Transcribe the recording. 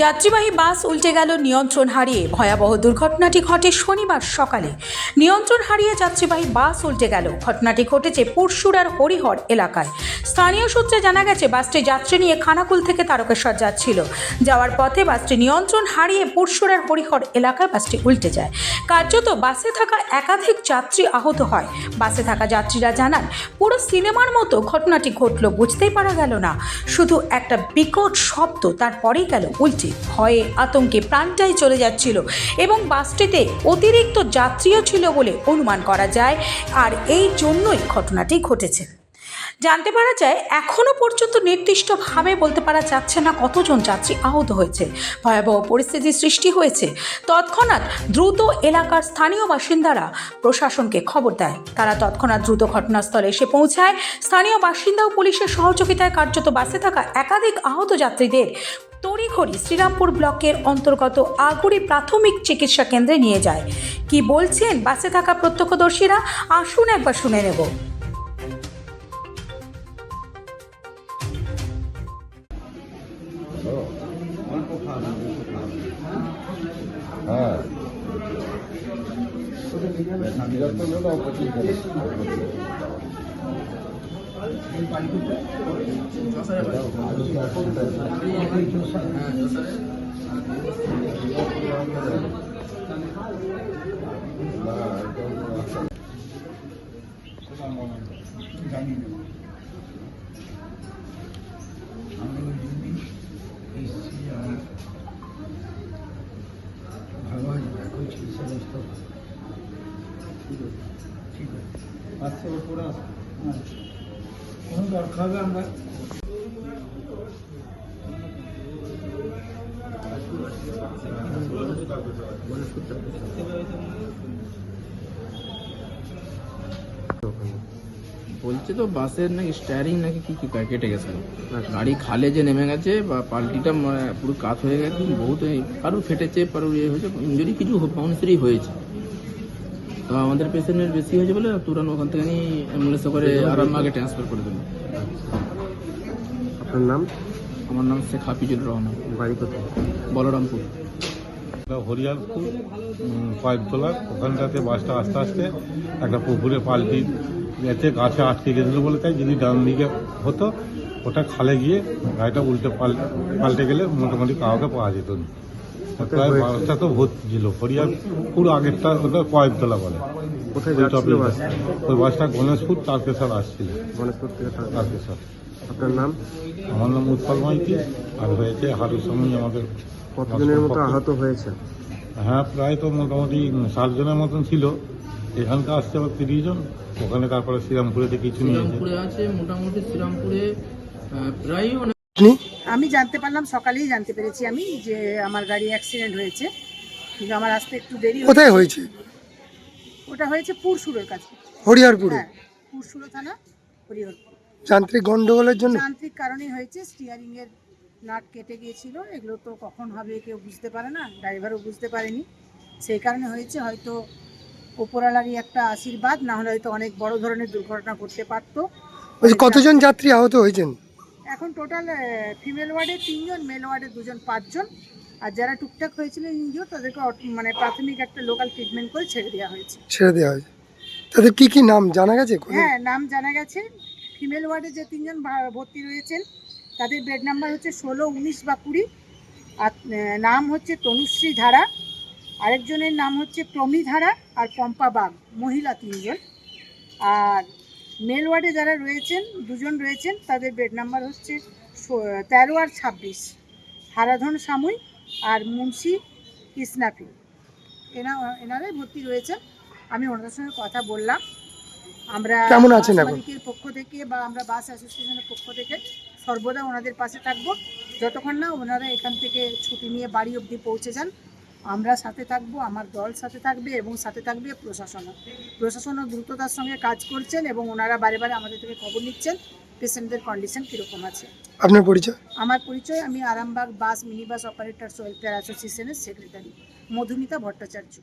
যাত্রীবাহী বাস উল্টে গেল নিয়ন্ত্রণ হারিয়ে। ভয়াবহ দুর্ঘটনাটি ঘটে শনিবার সকালে। নিয়ন্ত্রণ হারিয়ে যাত্রীবাহী বাস উল্টে গেল। ঘটনাটি ঘটেছে পরশুরার হরিহর এলাকায়। স্থানীয় সূত্রে জানা গেছে, বাসটি যাত্রী নিয়ে খানাকুল থেকে তারকেশ্বর যাচ্ছিল। যাওয়ার পথে বাসটি নিয়ন্ত্রণ হারিয়ে পরশুরার হরিহর এলাকায় বাসটি উল্টে যায়। কার্যত বাসে থাকা একাধিক যাত্রী আহত হয়। বাসে থাকা যাত্রীরা জানান, পুরো সিনেমার মতো ঘটনাটি ঘটল, বুঝতেই পারা গেল না। শুধু একটা বিকট শব্দ, তারপরেই গেল উল্টে ভয়ে আতঙ্কে প্রাণটাই চলে যাচ্ছিল এবং বাসটিতে অতিরিক্ত যাত্রীও ছিল বলে অনুমান করা যায়। আর এই জন্যই ঘটনাটি ঘটেছে। জানতে পারা যায় এখনও পর্যন্ত নির্দিষ্টভাবে বলতে পারা যাচ্ছে না কতজন যাত্রী আহত হয়েছে, ভয়াবহ পরিস্থিতি সৃষ্টি হয়েছে। তৎক্ষণাৎ দ্রুত এলাকার স্থানীয় বাসিন্দারা প্রশাসনকে খবর দেয়। তারা তৎক্ষণাৎ দ্রুত ঘটনাস্থলে এসে পৌঁছায়। স্থানীয় বাসিন্দা ও পুলিশের সহযোগিতায় কার্যত বাসে থাকা একাধিক আহত যাত্রীদের তড়িঘড়ি শ্রীরামপুর ব্লকের অন্তর্গত আগুড়ি প্রাথমিক চিকিৎসা কেন্দ্রে নিয়ে যায়। কি বলছেন বাসে থাকা প্রত্যক্ষদর্শীরা? আসুন একবার শুনে নেব। নিরন্তর বলছে তো বাসের নাকি স্টারিং নাকি কি কি কেটে গেছে। গাড়ি খালে যে নেমে গেছে বা পাল্টিটা পুরো কাত হয়ে গেছে, বহুত কারও ফেটেছে কারও ইয়ে হয়েছে ইঞ্জুরি কিছু মানুষেরই হয়েছে। তো আমাদের পেশেন্টের বেশি হয়েছে বলে তুরান ওখান থেকে নিয়ে অ্যাম্বুলেন্সে করে আরামবাগে ট্রান্সফার করে দিল। আপনার নাম? আমার নাম শেখ হাফিজুর রহমান। বাড়ি কোথায়? বলরামপুর। উম, কয়েকতলা ওখানটাতে বাসটা আস্তে আস্তে একটা পুকুরে পাল্টি গেছে গাছে আটকে গেছিল বলে তাই যদি ডান দিকে হতো ওটা খালে গিয়ে গাড়িটা উল্টে পাল্টে পাল্টে গেলে মোটামুটি কাউকে পাওয়া যেত না? বাসটা তো ভর্তি ছিল হরিয়ারপুর আগেরটা ওটা কয়েকতলা বলে কোথায় ওই যাচ্ছিল বাস ওই বাসটা গণেশপুর তারকেশ্বর আসছিল। গণেশপুর থেকে তারকেশ্বর আপনার নাম? আমার নাম উৎপল মাইতি আর হয়েছে হারুর সময় আমাদের কতজনের মতো আহত হয়েছে? হ্যাঁ প্রায় তো মোটামুটি ষাট জনের মতন ছিল। এখানটা আসছে আবার তিরিশ জন ওখানে তারপরে শ্রীরামপুরেতে কিছু নিয়েছে। মোটামুটি শ্রীরামপুরে প্রায় আমি জানতে পারলাম সকালেই জানতে পেরেছি আমি যে আমার গাড়ি অ্যাক্সিডেন্ট হয়েছে। কিন্তু আমার আসতে একটু দেরি। কোথায় হয়েছে? ওটা হয়েছে পুরসুরের কাছে। হরিহরপুরে? হ্যাঁ পুরসুরো থানা হরিহরপুর। যান্ত্রিক গন্ডগোলের জন্য? যান্ত্রিক কারণেই হয়েছে স্টিয়ারিং এর নাট কেটে গিয়েছিল। এগুলো তো কখন হবে কেউ বুঝতে পারে না ড্রাইভারও বুঝতে পারেনি। সেই কারণে হয়েছে হয়তো ওপরালারই একটা আশীর্বাদ না হলে হয়তো অনেক বড় ধরনের দুর্ঘটনা ঘটতে পারতো। কতজন যাত্রী আহত হয়েছেন? এখন টোটাল ফিমেল ওয়ার্ডে তিনজন মেল ওয়ার্ডে দুজন পাঁচজন। আর যারা টুকটাক হয়েছিল ইনজিও তাদেরকে মানে প্রাথমিক একটা লোকাল ট্রিটমেন্ট করে ছেড়ে দেওয়া হয়েছে। ছেড়ে দেওয়া হয়েছে। তাদের কি কি নাম জানা গেছে হ্যাঁ নাম জানা গেছে। ফিমেল ওয়ার্ডে যে তিনজন ভর্তি রয়েছেন তাদের বেড নাম্বার হচ্ছে ষোলো উনিশ বা কুড়ি। আর নাম হচ্ছে তনুশ্রী ধারা। আরেকজনের নাম হচ্ছে প্রমি ধারা আর পম্পা বাগ মহিলা তিনজন। আর মেল ওয়ার্ডে যারা রয়েছেন দুজন রয়েছেন তাদের বেড নাম্বার হচ্ছে তেরো আর ছাব্বিশ। হারাধন সামুই আর মুন্সি কৃষ্ণাপি এনা এনারাই ভর্তি রয়েছেন। আমি ওনাদের সঙ্গে কথা বললাম। আমরা কেমন আছেন মালিকের পক্ষ থেকে বা আমরা বাস অ্যাসোসিয়েশনের পক্ষ থেকে সর্বদা ওনাদের পাশে থাকব। যতক্ষণ না ওনারা এখান থেকে ছুটি নিয়ে বাড়ি অবধি পৌঁছে যান আমরা সাথে থাকব আমার দল সাথে থাকবে এবং সাথে থাকবে প্রশাসনও প্রশাসনও দ্রুততার সঙ্গে কাজ করছেন এবং ওনারা বারে বারে আমাদের থেকে খবর নিচ্ছেন পেশেন্টদের কন্ডিশন কীরকম আছে। আপনার পরিচয়? আমার পরিচয় আমি Arambagh bus mini bus operators welfare অ্যাসোসিয়েশনের সেক্রেটারি মধুমিতা ভট্টাচার্য।